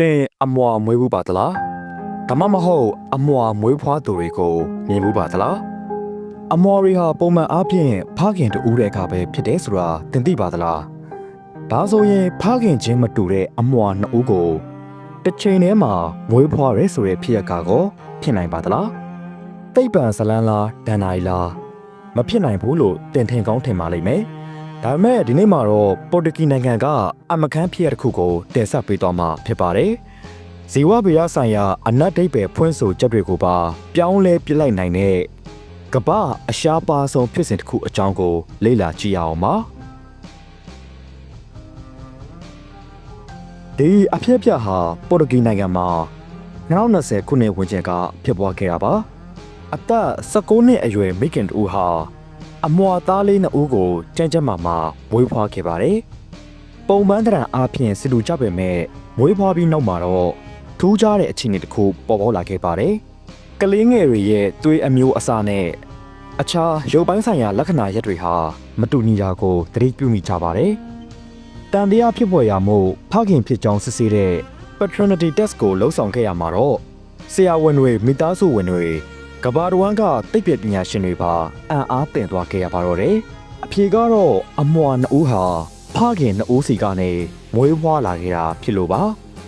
သင်အမွာမွေးဘူးပါသလားဒါမှမဟုတ်အမွာမွေးဖွားသူတွေကိုမြင်ဘူးပါသလားအမွာတွေဟာပုံမှန်အားဖြင့်ဖခင်တူတဲ့အခါပဲဖြစ်တယ်ဆိုတာသင်သိပါသလားဒါဆိုရင်ဖခင်ချင်းမတူတဲ့အမွာနှစ်ဦးကိုတစ်ချိန်တည်းမှာမွေးဖွားရဲဆိုတဲ့ဖြစ်ရကောဖြစ်နိုင်ပါသလားတိတ်ပံဇလန်းလားဒန်နိုင်လားမဖြစ်နိုင်ဘူးလို့တင်ထင်ကောင်းထင်ပါလိမ့်မယ် ဒါပေမဲ့ဒီနေ့မှာတော့ပေါ်တူဂီနိုင်ငံကအမခန်းဖြစ်ရတစ်ခုကိုတင်ဆက်ပေးသွားမှာဖြစ်ပါတယ်။ဇီဝဗေဒဆိုင်ရာအနတ်ဒိတ်ပဲဖွင့်ဆိုချက်တွေကိုပါပြောင်းလဲပြလိုက်နိုင်တဲ့ကမ္ဘာအရှားပါဆုံးဖြစ်စဉ်တစ်ခုအကြောင်းကို လေ့လာကြည့်ရအောင်ပါ။ဒီအဖြစ်အပျက်ဟာပေါ်တူဂီနိုင်ငံမှာ2020ခုနှစ်ဝန်းကျင်ကဖြစ်ပွားခဲ့တာပါ။အသက်16နှစ်အရွယ်မိခင်တူဟာ အမွာသားလေးနှစ်ဦးကိုကြမ်းကြမ်းမာမာမွေးဖွားခဲ့ပါတယ်။ပုံမှန်တရံအားဖြင့်စစ်လူကြပေမဲ့မွေးဖွားပြီးနောက်မှာတော့ထူးခြားတဲ့အခြေအနေတစ်ခုပေါ်ပေါက်လာခဲ့ပါတယ်။ကလေးငယ်တွေရဲ့သွေးအမျိုးအစားနဲ့အခြားရုပ်ပိုင်းဆိုင်ရာလက္ခဏာရက်တွေဟာမတူညီတာကိုသတိပြုမိကြပါတယ်။တန်တရားဖြစ်ပေါ်ရာမို့ဖခင်ဖြစ်ကြောင်းစစ်ဆေးတဲ့ paternity test ကိုလှုံ့ဆော်ခဲ့ရမှာတော့ဆရာဝန်တွေမိသားစုဝင်တွေ ကဘာတဝမ်းကတိတ်ပြပညာရှင်တွေပါအံ့အားသင့်သွားခဲ့ရပါတော့တယ်။အဖြေကတော့အမွာနှစ်ဦးဟာဖခင်နှစ်ဦးစီကနေမွေးဖွားလာခဲ့တာဖြစ်လို့ပါ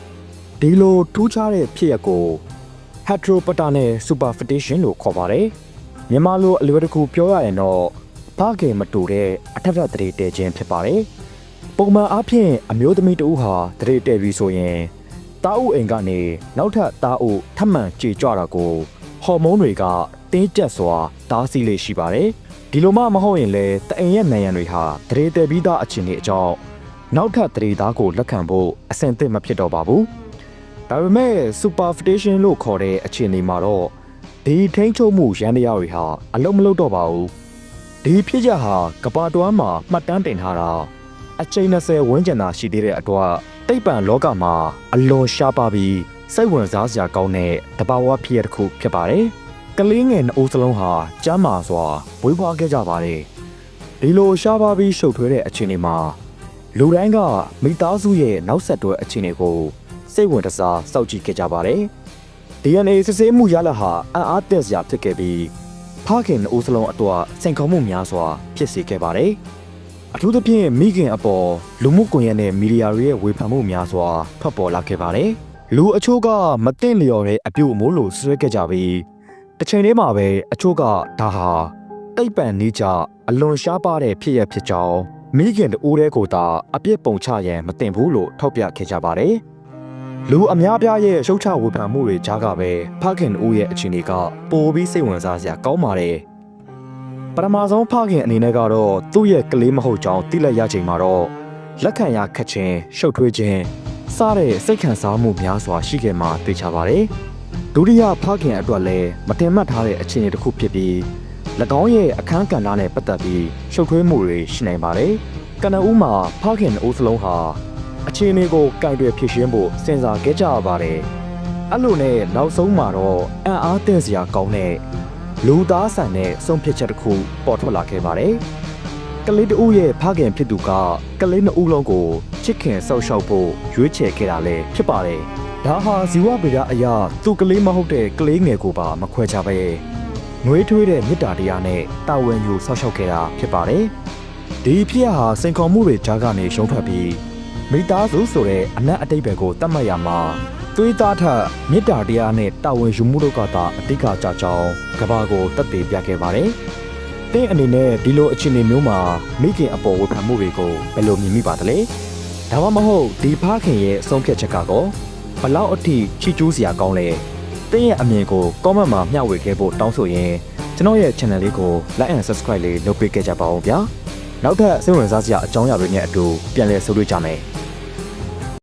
။ဒီလိုထူးခြားတဲ့ဖြစ်ရပ်ကို heteropaternal superfetation လို့ခေါ်ပါတယ်။မြန်မာလိုအလွယ်တကူပြောရရင်တော့ဖခင်မတူတဲ့အထက်ထပ်တရေတဲခြင်းဖြစ်ပါတယ်။ပုံမှန်အားဖြင့်အမျိုးသမီးတဦးဟာတရေတဲပြီးဆိုရင်တာအုပ်အိမ်ကနေနောက်ထပ်တာအုပ်ထပ်မံကြေကြွတာကို ဟော်မုန်းတွေကတင်းကျပ်စွာတားဆီးလေးရှိပါတယ်။ဒီလိုမှမဟုတ်ရင်လည်းတအိမ်ရဲ့နိုင်ရန်တွေဟာတရေတဲပြီးသားအခြေအနေအကြောင်းနောက်ထပ်တရေသားကိုလက်ခံဖို့အဆင်သင့်မဖြစ်တော့ပါဘူး။ဒါပေမဲ့ superfetation လို့ခေါ်တဲ့အခြေအနေမှာတော့ဒီထိန်းချုပ်မှုရန်တရားတွေဟာအလုံးမလုံးတော့ပါဘူး။ဒီဖြစ်ချက်ဟာကဘာတွမ်းမှာမှတ်တမ်းတင်ထားတာအချိန်20ဝန်းကျင်သာရှိသေးတဲ့အတွက်တိတ်ပံလောကမှာအလွန်ရှားပါပြီး စိတ်ဝင်စားစရာကောင်းတဲ့တဘာဝဖြစ်ရတစ်ခုဖြစ်ပါတယ်။ကလေးငယ်နှအိုးစလုံးဟာကျမ်းမာစွာဝေးဖွားခဲ့ကြပါတယ်။ဒီလိုရှားပါပြီးရှုပ်ထွေးတဲ့အခြေအနေမှာလူတိုင်းကမိသားစုရဲ့နောက်ဆက်တွဲအခြေအနေကိုစိတ်ဝင်တစားစောင့်ကြည့်ခဲ့ကြပါတယ်။ DNA စစ်ဆေးမှုရလဒ်ဟာအံ့အားသင့်စရာဖြစ်ခဲ့ပြီးဖခင်နှအိုးစလုံးအတွက်စိန်ခေါ်မှုများစွာဖြစ်စေခဲ့ပါတယ်။အထူးသဖြင့်မိခင်အပေါ်လူမှုကွန်ရက်နဲ့မီဒီယာတွေရဲ့ဝေဖန်မှုများစွာထွက်ပေါ်လာခဲ့ပါတယ်။ လူအချို့ကမသိလျော်တဲ့အပြုအမူလို့ဆွဲခဲ့ကြပြီးတစ်ချိန်တည်းမှာပဲအချို့ကဒါဟာတိတ်ပံနေကြအလွန်ရှားပါတဲ့ဖြစ်ရဖြစ်ကြောင်းမိခင်တူတဲ့ကိုသာအပြစ်ပုံချရန်မတင်ဘူးလို့ထောက်ပြခဲ့ကြပါတယ်။လူအများပြားရဲ့ရှုတ်ချဝေဖန်မှုတွေကြားကပဲဖခင်တူရဲ့အခြေအနေကပိုပြီးစိတ်ဝင်စားစရာကောင်းပါတယ်။ပထမဆုံးဖခင်အနေနဲ့ကတော့သူ့ရဲ့ကလေးမဟုတ်ကြောင်းသိလိုက်ရချိန်မှာတော့လက်ခံရခက်ခြင်းရှုပ်ထွေးခြင်း စတဲ့စိတ်ခံစားမှုများစွာရှိခဲ့မှသိချပါတယ်။ဒုတိယဖခင်အတွက်လည်းမတင်မှတ်ထားတဲ့အခြေအနေတစ်ခုဖြစ်ပြီး၎င်းရဲ့အခန်းကဏ္ဍနဲ့ပတ်သက်ပြီးရှုပ်ထွေးမှုတွေရှိနိုင်ပါတယ်။ကနဦးမှာဖခင်အိုးစလုံးဟာအခြေအနေကိုကင်တွယ်ဖြေရှင်းဖို့စဉ်းစားခဲ့ကြရပါတယ်။အဲ့လိုနဲ့နောက်ဆုံးမှာတော့အံ့အားသင့်စရာကောင်းတဲ့လူသားဆန်တဲ့ဆုံးဖြတ်ချက်တစ်ခုပေါ်ထွက်လာခဲ့ပါတယ်။ကလေးတဦးရဲ့ဖခင်ဖြစ်သူကကလေးနှစ်ဦးလုံးကို ချစ်ခင်ဆောက်ရှောက်ဖို့ရွေးချယ်ခဲ့တာလည်းဖြစ်ပါတယ်။ဒါဟာဇီဝဗေဒအရာသူ့ကလေးမဟုတ်တဲ့ကလေးငယ်ကိုပါမခွဲခြားပဲနှွေးထွေးတဲ့မေတ္တာတရားနဲ့တာဝန်ယူဆောက်ရှောက်ခဲ့တာဖြစ်ပါတယ်။ဒီဖြစ်ရဟာစိန်ခေါ်မှုတွေကြားကနေရှုံးထွက်ပြီးမိသားစုဆိုတဲ့အနက်အတိတ်ဘယ်ကိုတတ်မှတ်ရမှာသွေးသားထက်မေတ္တာတရားနဲ့တာဝန်ယူမှုတို့ကသာအဓိကကြကြောင်းကဘာကိုတက်တည်ပြခဲ့ပါတယ်။တင်းအနေနဲ့ဒီလိုအခြေအနေမျိုးမှာမိခင်အပေါ်ဝေဖန်မှုတွေကိုဘယ်လိုမြင်မိပါသလဲ။ ဒါမှမဟုတ်ဒီဖခင်ရဲ့အဆုံးဖြတ်ချက်ကတော့ဘလောက်အထိချီကျူးစရာကောင်းလဲ။တင်းရဲ့အမြင်ကို comment မှာမျှဝေခဲ့ဖို့တောင်းဆိုရင်ကျွန်တော်ရဲ့ channel လေးကို like and subscribe လေးလုပ်ပေးခဲ့ကြပါဦးဗျာ။နောက်ထပ်စိတ်ဝင်စားစရာအကြောင်းအရာတွေနဲ့အတူပြန်လည်ဆုံတွေ့ကြမယ်။